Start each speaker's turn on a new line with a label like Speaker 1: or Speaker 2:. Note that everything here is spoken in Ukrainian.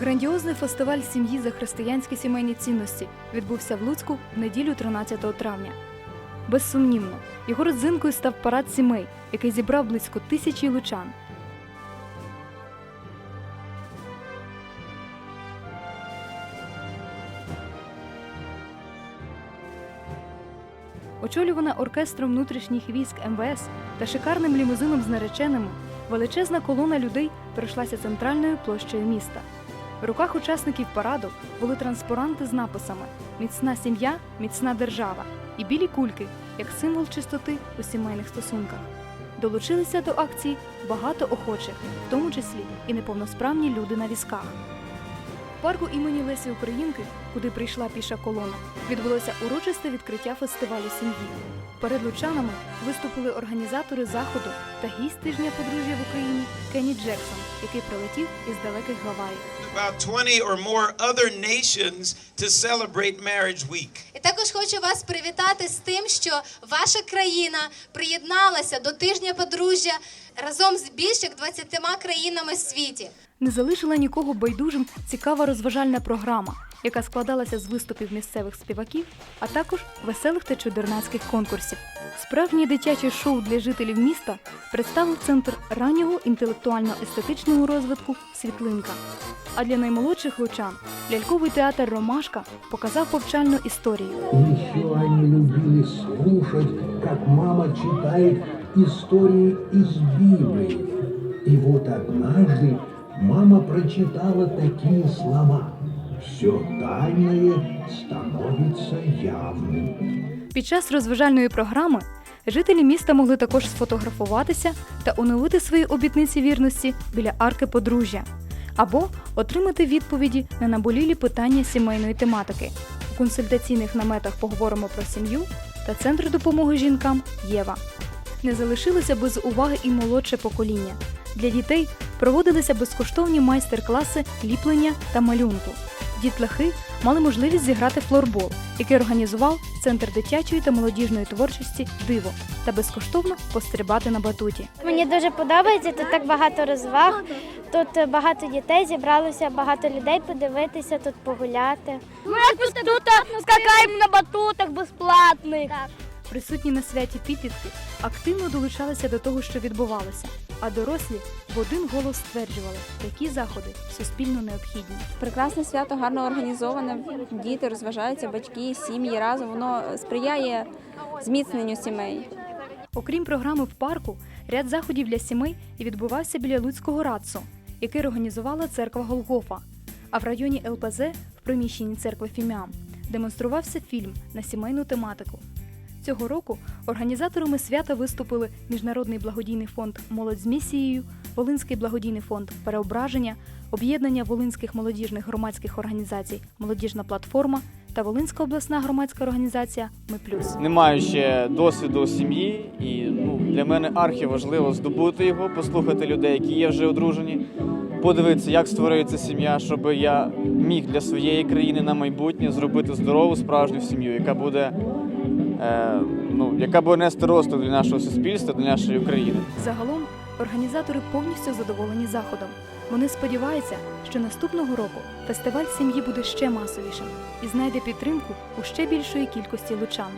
Speaker 1: Грандіозний фестиваль сім'ї за християнські сімейні цінності відбувся в Луцьку в неділю 13 травня. Безсумнівно, його родзинкою став парад сімей, який зібрав близько тисячі лучан. Очолювана оркестром внутрішніх військ МВС та шикарним лімузином з нареченими, величезна колона людей пройшлася центральною площею міста. В руках учасників параду були транспаранти з написами Міцна сім'я, міцна держава і білі кульки як символ чистоти у сімейних стосунках. Долучилися до акції багато охочих, в тому числі і неповносправні люди на візках. В парку імені Лесі Українки, куди прийшла піша колона, відбулося урочисте відкриття фестивалю сім'ї. Перед лучанами виступили організатори заходу та гість тижня подружжя в Україні Кенні Джексон, який прилетів із далеких Гаваїв.
Speaker 2: about 20 or more other nations to celebrate Marriage Week.
Speaker 3: І також хочу вас привітати з тим, що ваша країна приєдналася до тижня подружжя разом з більш як 20 країнами в світі.
Speaker 1: Не залишила нікого байдужим цікава розважальна програма, яка складалася з виступів місцевих співаків, а також веселих та чудернацьких конкурсів. Справжнє дитяче шоу для жителів міста представив центр раннього інтелектуально-естетичного розвитку Світлинка. А для наймолодших лучан ляльковий театр Ромашка показав повчальну історію.
Speaker 4: Еще они любили слушать, как мама читает истории из Библии. И вот однажды мама прочитала такие слова. Все тайное становится явным.
Speaker 1: Під час розважальної програми жителі міста могли також сфотографуватися та оновити свої обітниці вірності біля арки подружжя або отримати відповіді на наболілі питання сімейної тематики. У консультаційних наметах поговоримо про сім'ю та центр допомоги жінкам Єва. Не залишилося без уваги і молодше покоління. Для дітей проводилися безкоштовні майстер-класи ліплення та малюнку. Дітлахи мали можливість зіграти флорбол, який організував Центр дитячої та молодіжної творчості Диво та безкоштовно пострибати на батуті.
Speaker 5: Мені дуже подобається, тут так багато розваг. Тут багато дітей зібралося, багато людей подивитися, тут погуляти.
Speaker 6: Ми тут скакаємо на батутах безплатних.
Speaker 1: Присутні на святі підлітки активно долучалися до того, що відбувалося, а дорослі в один голос стверджували, такі заходи суспільно необхідні.
Speaker 7: Прекрасне свято, гарно організоване. Діти розважаються, батьки, сім'ї разом. Воно сприяє зміцненню сімей.
Speaker 1: Окрім програми в парку, ряд заходів для сімей і відбувався біля Луцького радцу, який організувала церква Голгофа. А в районі ЛПЗ в приміщенні церкви Фіміам демонструвався фільм на сімейну тематику. Цього року організаторами свята виступили Міжнародний благодійний фонд Молодь з місією, Волинський благодійний фонд Переображення, Об'єднання Волинських молодіжних громадських організацій Молодіжна платформа та Волинська обласна громадська організація Ми Плюс.
Speaker 8: Не маю ще досвіду сім'ї, і ну, для мене архі важливо здобути його, послухати людей, які є вже одружені, подивитися, як створюється сім'я, щоб я міг для своєї країни на майбутнє зробити здорову справжню сім'ю, яка буде, ну, яка буде нести розвиток для нашого суспільства, для нашої України.
Speaker 1: Загалом організатори повністю задоволені заходом. Вони сподіваються, що наступного року фестиваль сім'ї буде ще масовішим і знайде підтримку у ще більшої кількості лучан.